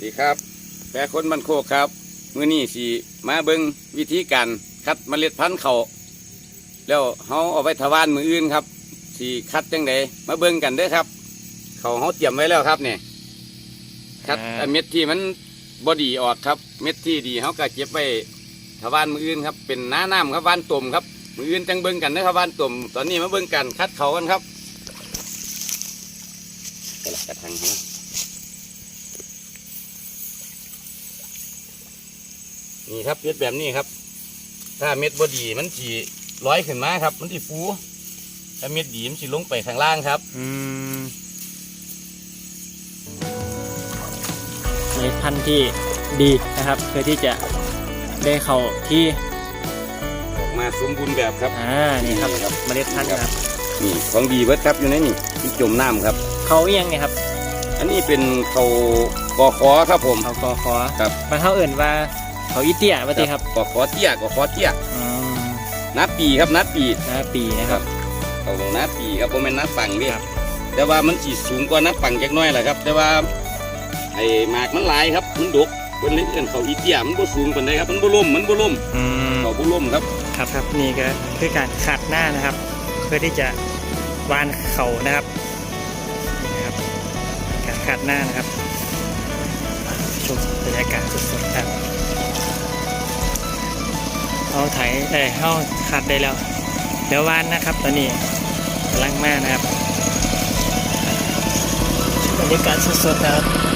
ดีครับแปรคนมันโคกครับ มื้อนี้สิมาเบิ่งวิธีการคัดเมล็ดพันธุ์เขาวแล้วเฮาเอาไปถวานมืออื่นครับสิคัดจังไดมาเบิ่งกันเด้อครับ เขาวเฮาเตรียมไว้แล้วครับเนี่ยคัดอ่าเอาเม็ดที่มันบดีออกครับ เม็ดที่ดีเฮาก็เก็บไว้ถวานมืออื่นครับ เป็นน้าน้ำครับวานตุ่มครับมืออื่นจังเบิ่งกันนะครับวานตุ่มตอนนี้มาเบิ่งกันคัดเขากันครับไปละกระทังเขา นะนี่ครับเม็ดแบบนี้ครับ ถ้าเม็ดบดีมันสีร้อยขึ้นมาครับ มันสีฟูถ้าเม็ดดีมันสีลงไปข้างล่างครับ อืมเมล็ดพันธุ์ที่ดีนะครับ เพื่อที่จะได้เข้าที่ออกมาสมบูรณ์แบบครับ อ่านี่ครับเมล็ดพันธุ์นะครับ นี่ของดีเบิดครับอยู่ในนี่ที่จมน้ำครับ เขาเอียงเนี่ยครับ อันนี้เป็นเขากอคอครับผมเขากอคอครับมันเขาเอื่นว่า เขาอีเตี้ยว่าติครับกอคอเตี้ยกอคอเตี้ยอืมนับปีครับนับปีหน้าปีนะครับเขานับปีครับผมเป็นนับปังเดิครับแต่ว่ามันสีสูงกว่านับปังจักหน้อยแหละครับ แต่ว่าไอ้หมากมันหลายครับมันดกเป็นเล่นเขาอีเตี้ยมันบ่สูงปานใดครับมันบ่ล่มมันบ่ล่มอืมเขาบ่ล่มครับครับครับนี่ก็คือการขัดหน้านะครับ เพื่อที่จะวานเข่านะครับนี่นะครับการขัดหน้านะครับชมบรรยากาศสดๆครับ เอาไถเอ้ยเข้าขัดได้แล้ว เดี๋ยววานนะครับตอนนี้กำลังมากนะครับบรรยากาศสดๆนะครับ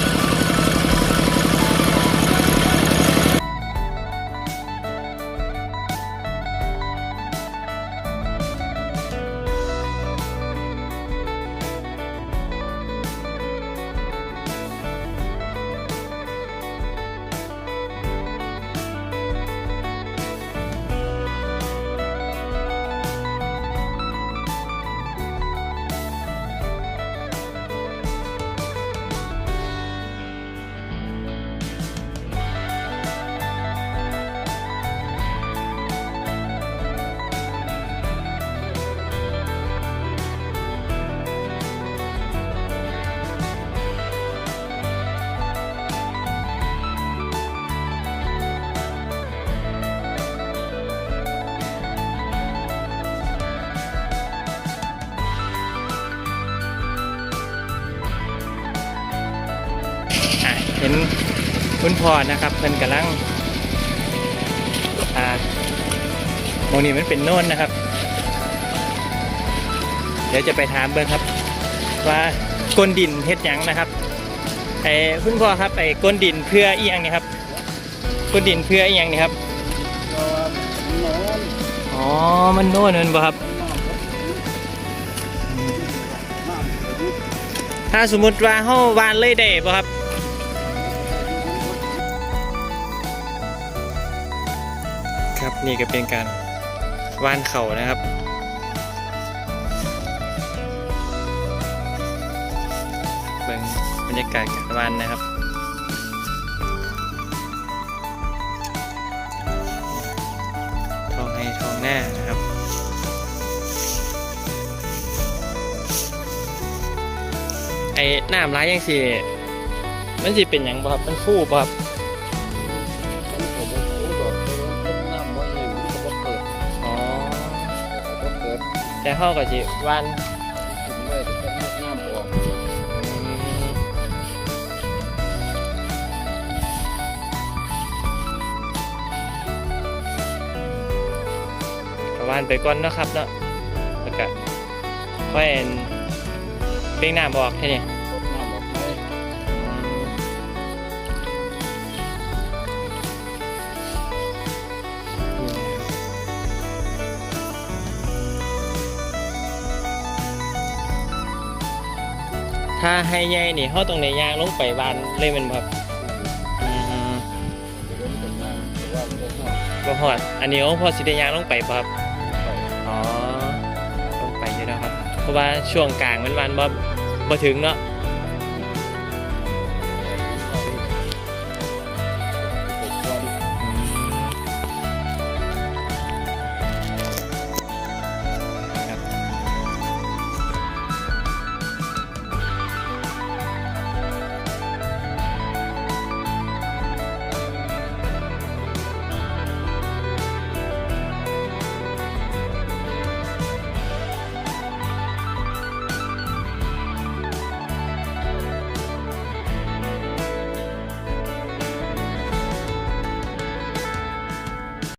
เห็นคุณพ่อนะครับเป็นกำลังอ่ามองนี้มันเป็นโน่นนะครับ เดี๋ยวจะไปถามเบิ้งครับ ว่าก้นดินเฮ็ดหยังนะครับไอ้คุณพ่อครับไอ้ก้นดินเพื่ออีหยังนี่ครับก้นดินเพื่ออีหยังนี่ครับอ๋อมันโน่นนั่นบ่ครับ ถ้าสมมุติว่าเฮาวานเลยได้บ่ครับ ครับ นี่ก็เป็นการว่านเข่านะครับเบิ่งบรรยากาศการวานนะครับทองให้ทองหน้านะครับไอ้น้ำร้ายยังสิมันสิเป็นหยังบ่ครับมันฟูบ่ครับ แต่เขาก็สิวานอืมก็วานไปก่อนนะครับเนาะแล้วก็ค่อยอันเบ่งน้ำออกแค่นี้ ถ้าให้ใหญ่นี่เขาตรงในยางลงไปวานเลยแมันบ่ครับอืมบ่พอดอันนี้เขาพอสิได้ยางลงไปบ่ครับอ๋อลงไปอยู่แล้วครับ เพราะว่าช่วงกลางมันวันบ่บ่ถึงเนาะ